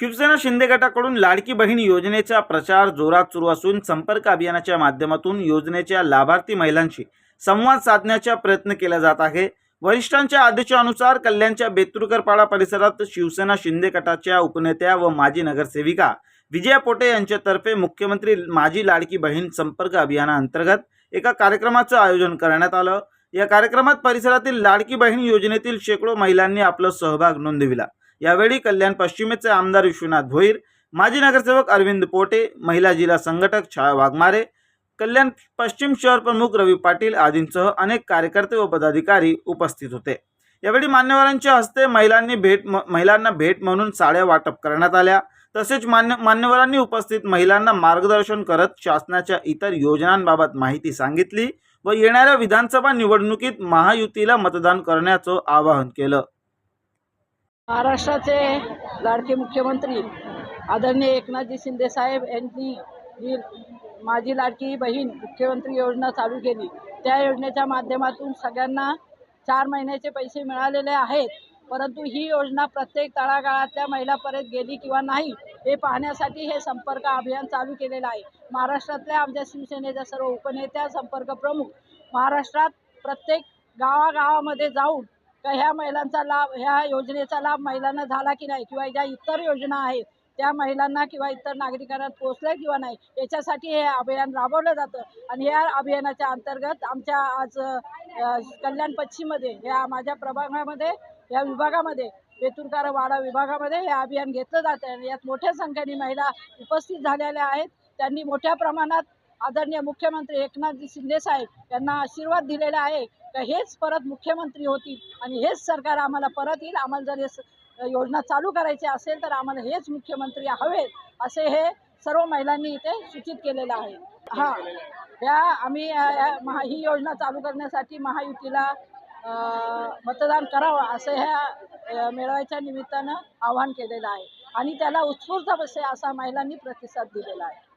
शिवसेना शिंदे गटाकडून लाडकी बहीण योजनेचा प्रचार जोरात सुरू असून संपर्क अभियानाच्या माध्यमातून योजनेच्या लाभार्थी महिलांशी संवाद साधण्याचा प्रयत्न केला जात आहे. वरिष्ठांच्या आदेशानुसार कल्याणच्या बेतुरकरपाडा परिसरात शिवसेना शिंदे गटाच्या उपनेत्या व माजी नगरसेविका विजया पोटे यांच्यातर्फे मुख्यमंत्री माजी लाडकी बहीण संपर्क अभियानाअंतर्गत एका कार्यक्रमाचं आयोजन करण्यात आलं. या कार्यक्रमात परिसरातील लाडकी बहीण योजनेतील शेकडो महिलांनी आपला सहभाग नोंदविला. यावेळी कल्याण पश्चिमेचे आमदार विश्वनाथ भोईर माजी नगरसेवक अरविंद पोटे महिला जिल्हा संघटक छाया वाघमारे कल्याण पश्चिम शहर प्रमुख रवी पाटील आदींसह अनेक कार्यकर्ते व पदाधिकारी उपस्थित होते. यावेळी मान्यवरांच्या हस्ते महिलांनी भेट म- महिलांना भेट म्हणून साड्या वाटप करण्यात आल्या. तसेच मान्य मान्यवरांनी उपस्थित महिलांना मार्गदर्शन करत शासनाच्या इतर योजनांबाबत माहिती सांगितली व येणाऱ्या विधानसभा निवडणुकीत महायुतीला मतदान करण्याचं आवाहन केलं. महाराष्ट्राचे लाडके मुख्यमंत्री आदरणीय एकनाथजी शिंदे साहेब यांनी जी माझी लाडकी बहीण मुख्यमंत्री योजना चालू केली त्या योजनेच्या माध्यमातून सगळ्यांना चार महिन्याचे पैसे मिळालेले आहेत. परंतु ही योजना प्रत्येक तळागाळातल्या महिलापर्यंत गेली किंवा नाही हे पाहण्यासाठी हे संपर्क अभियान चालू केलेलं आहे. महाराष्ट्रातल्या आमच्या शिवसेनेच्या सर्व उपनेत्या संपर्क प्रमुख महाराष्ट्रात प्रत्येक गावागावामध्ये जाऊन का ह्या महिलांचा लाभ ह्या योजनेचा लाभ महिलांना झाला की नाही? किंवा ज्या इतर योजना आहेत त्या महिलांना किंवा इतर नागरिकांना पोचल्या किंवा नाही? याच्यासाठी हे अभियान राबवलं जातं. आणि या अभियानाच्या अंतर्गत आमच्या आज कल्याण पश्चिममध्ये या माझ्या प्रभागामध्ये या विभागामध्ये वेतुरकार वाडा विभागामध्ये हे अभियान घेतलं जातं. आणि यात मोठ्या संख्येने महिला उपस्थित झालेल्या आहेत. त्यांनी मोठ्या प्रमाणात आदरणीय मुख्यमंत्री एकनाथजी शिंदे साहेब यांना आशीर्वाद दिलेला आहे. का हेच परत मुख्यमंत्री होतील आणि हेच सरकार आम्हाला परत येईल. आम्हाला जर हे योजना चालू करायची असेल तर आम्हाला हेच मुख्यमंत्री हवेत असे हे सर्व महिलांनी इथे सूचित केलेलं आहे. हा. या आम्ही महा ही योजना चालू करण्यासाठी महायुतीला मतदान करावं असं ह्या मेळाव्याच्या निमित्तानं आवाहन केलेलं आहे. आणि त्याला उत्स्फूर्त असे असा महिलांनी प्रतिसाद दिलेला आहे.